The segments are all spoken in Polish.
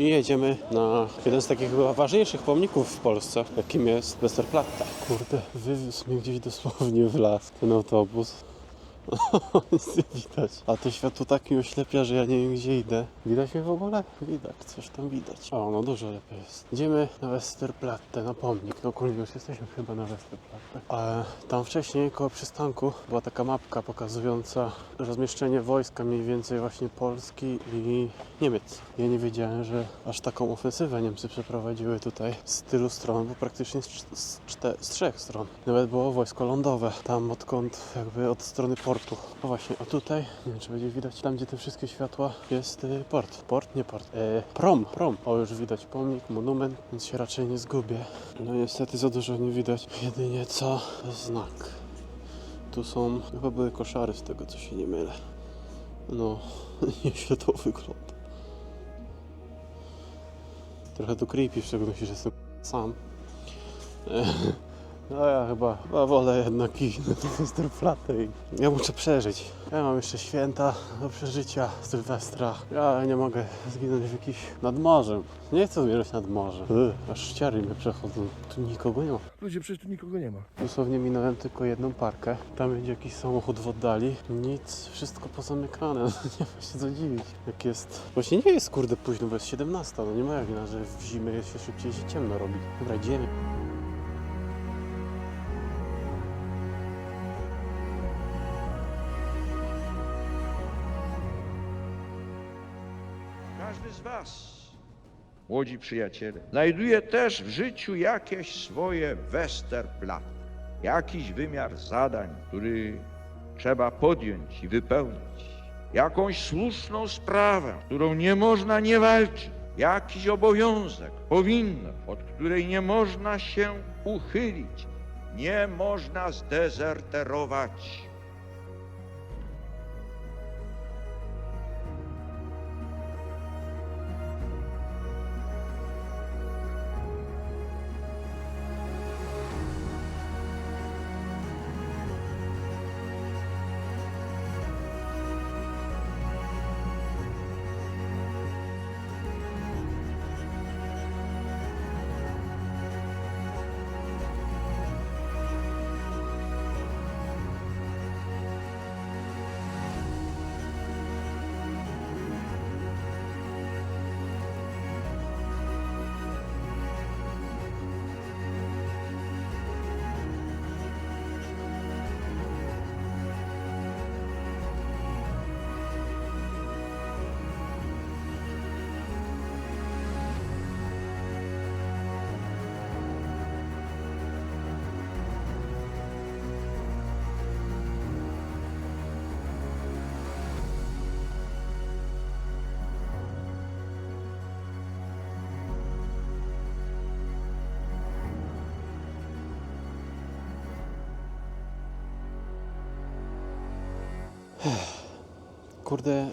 i jedziemy na jeden z takich chyba ważniejszych pomników w Polsce, jakim jest Westerplatte. Kurde, wywiózł mnie gdzieś dosłownie w las ten autobus. Nic nie widać. A to światło tak mi oślepia, że ja nie wiem gdzie idę. Widać mnie w ogóle? Widać, coś tam widać. O, no dużo lepiej jest. Idziemy na Westerplatte, na pomnik. No ogólnie już jesteśmy chyba na Westerplatte. Ale tam wcześniej, koło przystanku, była taka mapka pokazująca rozmieszczenie wojska mniej więcej właśnie Polski i Niemiec. Ja nie wiedziałem, że aż taką ofensywę Niemcy przeprowadziły tutaj z tylu stron, bo praktycznie z, z, z trzech stron. Nawet było wojsko lądowe, tam odkąd jakby od strony portu. No właśnie, a tutaj, nie wiem czy będzie widać, tam gdzie te wszystkie światła jest y, port. Port, nie port. E, prom, prom. O, już widać pomnik, monument, więc się raczej nie zgubię. No niestety za dużo nie widać. Jedynie co? Znak. Tu są, chyba były koszary z tego co się nie mylę. No, nieźle to wygląda. Trochę tu creepy, w szczególności, że jestem sam. No ja chyba, chyba wolę jednak iść na tą Westerplatte i ja muszę przeżyć. Ja mam jeszcze święta do przeżycia, Sylwestra. Ja nie mogę zginąć w jakiś nad morzem. Nie chcę zmierzać nad morze. Aż ściary mnie przechodzą. Tu nikogo nie ma. Ludzie, przecież tu nikogo nie ma. Dosłownie minąłem tylko jedną parkę. Tam będzie jakiś samochód w oddali. Nic, wszystko pozamykane. nie ma się co dziwić. Jak jest... Właśnie nie jest kurde późno, bo jest 17. No nie ma jak inaczej, że w zimę się szybciej się ciemno robi. Dobra, idziemy. Każdy z Was, młodzi przyjaciele, znajduje też w życiu jakieś swoje Westerplatte, jakiś wymiar zadań, który trzeba podjąć i wypełnić, jakąś słuszną sprawę, którą nie można nie walczyć, jakiś obowiązek, powinność, od której nie można się uchylić, nie można zdezerterować. Kurde,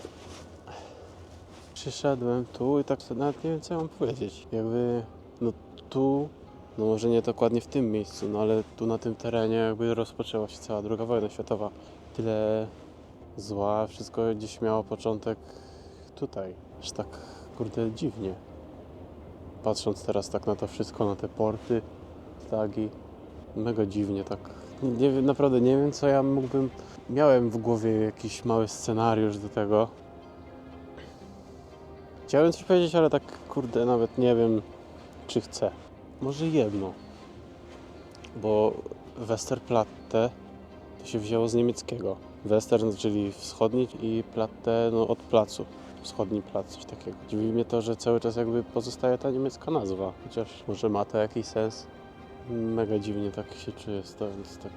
przyszedłem tu i tak sobie nawet nie wiem co mam powiedzieć. Jakby, no tu, no może nie dokładnie w tym miejscu, no ale tu na tym terenie jakby rozpoczęła się cała druga wojna światowa. Tyle zła, wszystko gdzieś miało początek tutaj. Aż tak, kurde, dziwnie. Patrząc teraz tak na to wszystko, na te porty, flagi, mega dziwnie tak. Nie naprawdę nie wiem co ja mógłbym Miałem w głowie jakiś mały scenariusz do tego. Chciałem coś powiedzieć, ale tak kurde, nawet nie wiem, czy chcę. Może jedno. Bo Westerplatte to się wzięło z niemieckiego. Western, czyli wschodni i platte no, od placu. Wschodni plac, coś takiego. Dziwi mnie to, że cały czas jakby pozostaje ta niemiecka nazwa. Chociaż może ma to jakiś sens. Mega dziwnie tak się czuję stojąc tak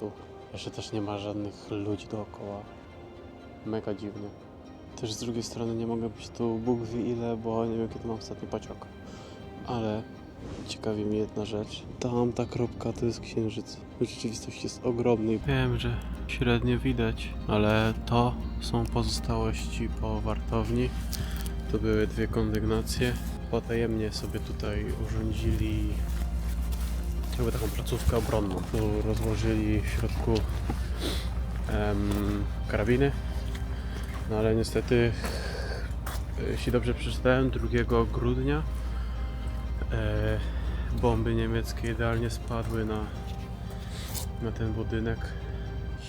tu. Jeszcze też nie ma żadnych ludzi dookoła. Mega dziwnie. Też z drugiej strony nie mogę być tu Bóg wie ile, bo nie wiem kiedy mam ostatni pociąg. Ale ciekawi mnie jedna rzecz. Tam ta kropka to jest księżyc. Rzeczywistość jest ogromny. Wiem, że średnio widać, ale to są pozostałości po wartowni. Tu były dwie kondygnacje. Potajemnie sobie tutaj urządzili jakby taką placówkę obronną. Tu rozłożyli w środku em, karabiny, no ale niestety jeśli dobrze przeczytałem, 2 grudnia e, bomby niemieckie idealnie spadły na, na ten budynek.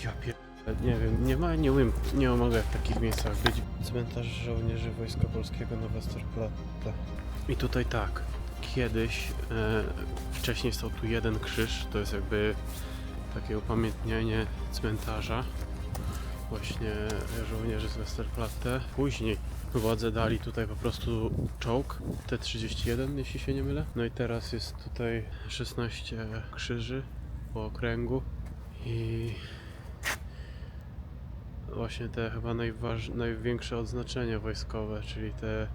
Ja pier... Nie wiem, nie ma, nie umiem, nie mogę w takich miejscach być. Cmentarz żołnierzy Wojska Polskiego na Westerplatte. I tutaj tak, kiedyś, e, wcześniej stał tu jeden krzyż, to jest jakby takie upamiętnienie cmentarza właśnie żołnierzy z Westerplatte. Później władze dali tutaj po prostu czołg T-31, jeśli się nie mylę. No i teraz jest tutaj 16 krzyży po okręgu i właśnie te chyba najważ... największe odznaczenia wojskowe, czyli te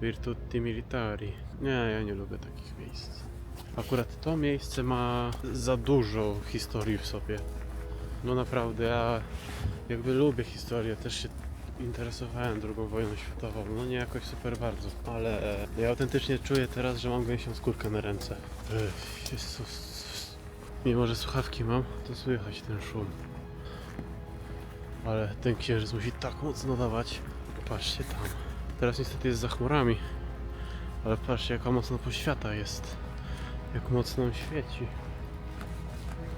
Virtuti Militari. Nie, ja nie lubię takich miejsc. Akurat to miejsce ma za dużo historii w sobie. No naprawdę, ja jakby lubię historię, też się interesowałem II wojną światową, no nie jakoś super bardzo, ale ja autentycznie czuję teraz, że mam gęsią skórkę na ręce. Ech, Jezus. Mimo, że słuchawki mam, to słychać ten szum. Ale ten księżyc musi tak mocno dawać. Patrzcie tam. Teraz niestety jest za chmurami, ale patrzcie jaka mocno poświata jest. Jak mocno on świeci.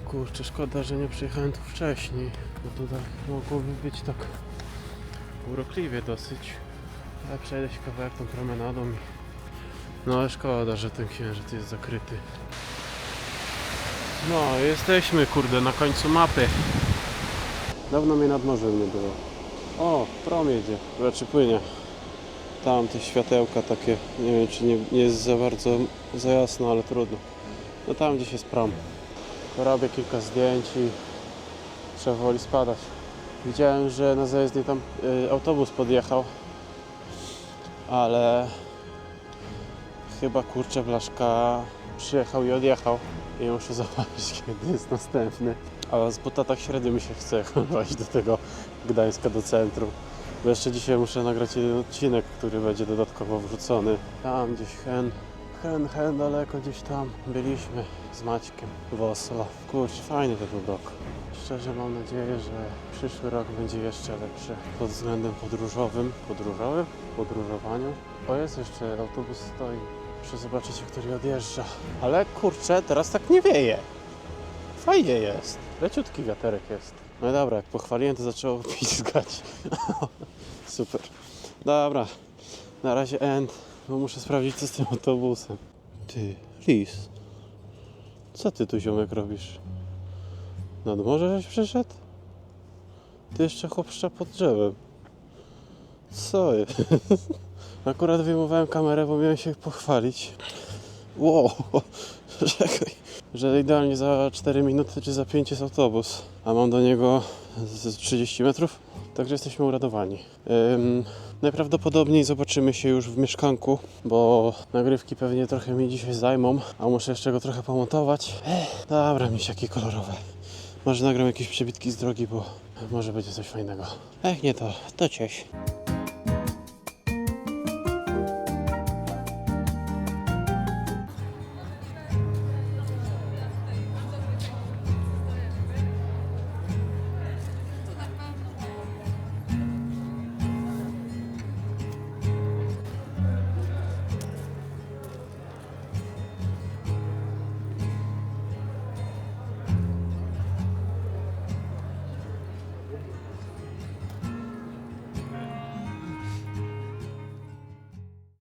Kurczę, szkoda, że nie przyjechałem tu wcześniej, bo tutaj mogłoby być tak urokliwie dosyć. Ale przejdę się kawałek tą promenadą i... No ale szkoda, że ten księżyc jest zakryty. No, jesteśmy kurde na końcu mapy. Dawno mnie nad morzem nie było. O, prom jedzie, raczej płynie. Tam te światełka takie, nie wiem czy nie, nie jest za bardzo za jasno, ale trudno. No tam gdzieś jest prom. Robię kilka zdjęć i trzeba woli spadać. Widziałem, że na zajezdni tam y, autobus podjechał, ale chyba kurczę blaszka przyjechał i odjechał i muszę zobaczyć kiedy jest następny. A z buta tak średnio mi się chce jechać do tego Gdańska do centrum. Bo jeszcze dzisiaj muszę nagrać jeden odcinek, który będzie dodatkowo wrzucony. Tam gdzieś hen, hen, hen daleko gdzieś tam byliśmy z Maćkiem w Oslo. Kurczę, fajny to był rok. Szczerze mam nadzieję, że przyszły rok będzie jeszcze lepszy pod względem podróżowym. Podróżowym? Podróżowaniu. O, jest jeszcze autobus stoi. Muszę zobaczyć, który odjeżdża. Ale kurczę, teraz tak nie wieje. Fajnie jest. Leciutki wiaterek jest. No dobra, jak pochwaliłem, to zaczęło pizgać. Super. Dobra, na razie end, bo muszę sprawdzić, co z tym autobusem. Ty, lis. Co ty tu, ziomek, robisz? Nad morze żeś przyszedł? Ty jeszcze chłopszcza pod drzewem. Co jest? Akurat wyjmowałem kamerę, bo miałem się pochwalić. Wow, czekaj. Że idealnie za 4 minuty czy za 5 jest autobus, a mam do niego z 30 metrów, także jesteśmy uradowani. Ym, najprawdopodobniej zobaczymy się już w mieszkanku, bo nagrywki pewnie trochę mi dzisiaj zajmą, a muszę jeszcze go trochę pomontować. Ech, dobra, misiaki kolorowe. Może nagram jakieś przebitki z drogi, bo może będzie coś fajnego. Ech, nie to, to cześć.